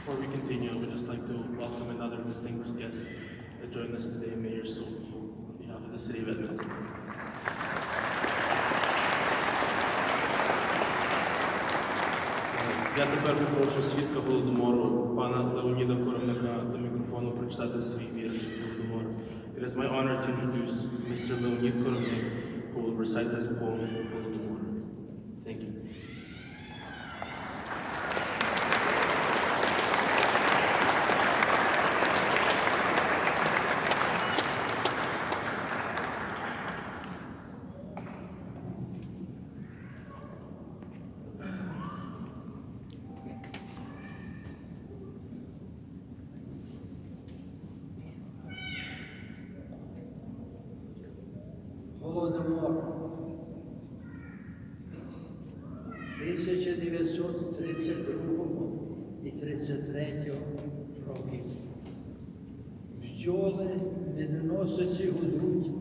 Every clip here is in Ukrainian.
Before we continue, I would just like to welcome another distinguished guest that joined us today, Mayor Soki, on behalf of the City of Edmonton. Е, Я тепер попрошу свідка Голодомору, пана Леоніда Коровника, до мікрофону прочитати свій вірш Голодомор. It is my honor to introduce Mr. Leonid Korovnik, who will recite his poem Голодомор. Голодомор. 1932 і 33 років. Бджоли відносиці гудуть,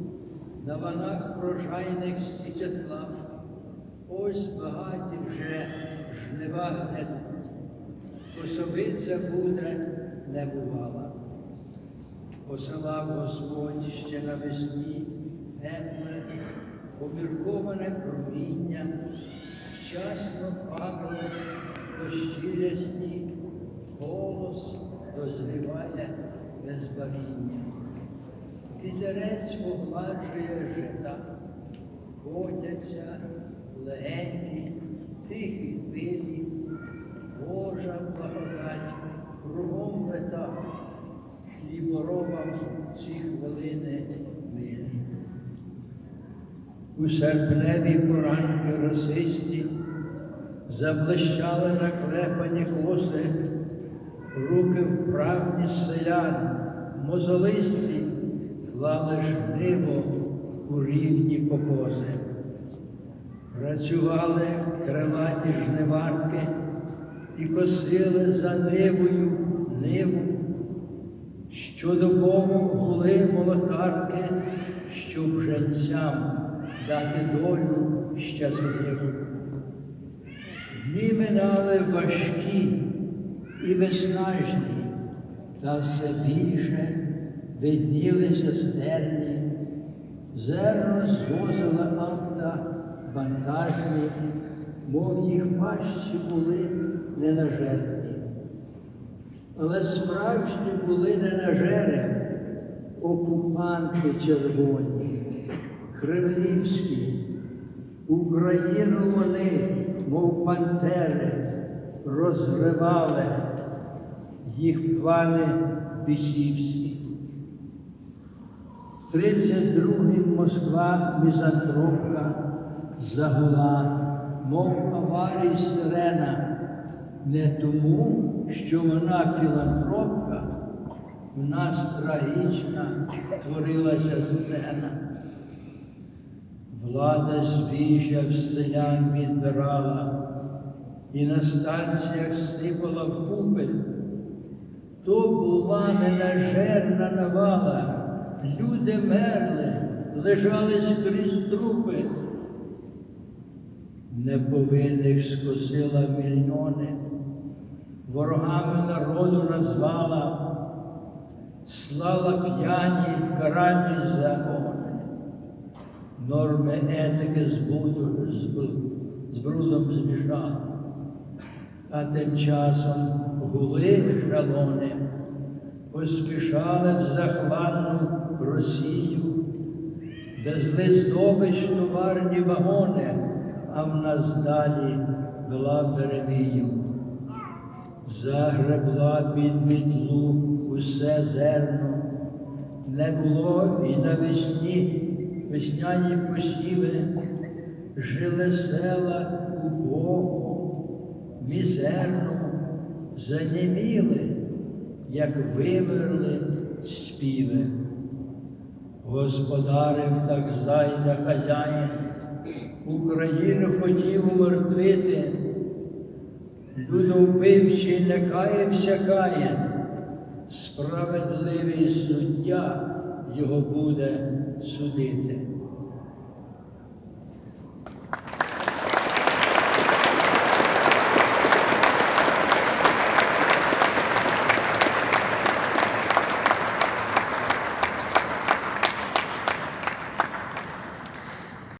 на ванах врожайних сітятла. Ось багаті вже жнива гнедуть, косовиця буде не бувала. Посилав Господь ще навесні тепле, помірковане проміння, вчасно падало пощирясні, голос дозріває без баріння. Вітерець погладжує жита, котяться легенькі, тихі хвилі, Божа благодать кругом вита, хліборобам ці хвилини милі. У серпневі поранки росисті заблищали наклепані коси, руки вправні селян, мозолисті клали жниво у рівні покоси. Працювали крилаті жниварки і косили за нивою ниву. Щодобово гули молотарки, щоб женцям дати долю щасливу. Дні минали важкі і виснажні, та все більше виднілися стерні, зерно звозила авто вантажні, мов їх пащі були ненажерні. Але справжні були не на жереб, окупанти червоні, кремлівські. Україну вони, мов пантери, розривали їх плани бісівські. В 32-й Москва мізантропка загула, мов аварій сирена, не тому, що вона філантропка, в нас трагічна творилася сцена. Влада збіжжя в селян відбирала і на станціях сипала в купель. То була ненажерна навала, люди мерли, лежали скрізь трупи. Неповинних скосила мільйони, ворогами народу назвала, слала п'яні каральні закони, норми етики з, буду, з, з брудом змішала, а тим часом гули жалони, поспішали в захланну Росію, везли здобич товарні вагони, а в нас далі вела Веремію. Загребла під мітлу усе зерно, не було і навесні весняні посіви, жили села убого, мізерно, заніміли, як вимерли співи. Господарив так зайда хазяїн, Україну хотів умертвити, людовбивчий не каявся каєн, справедливий суддя його буде судити.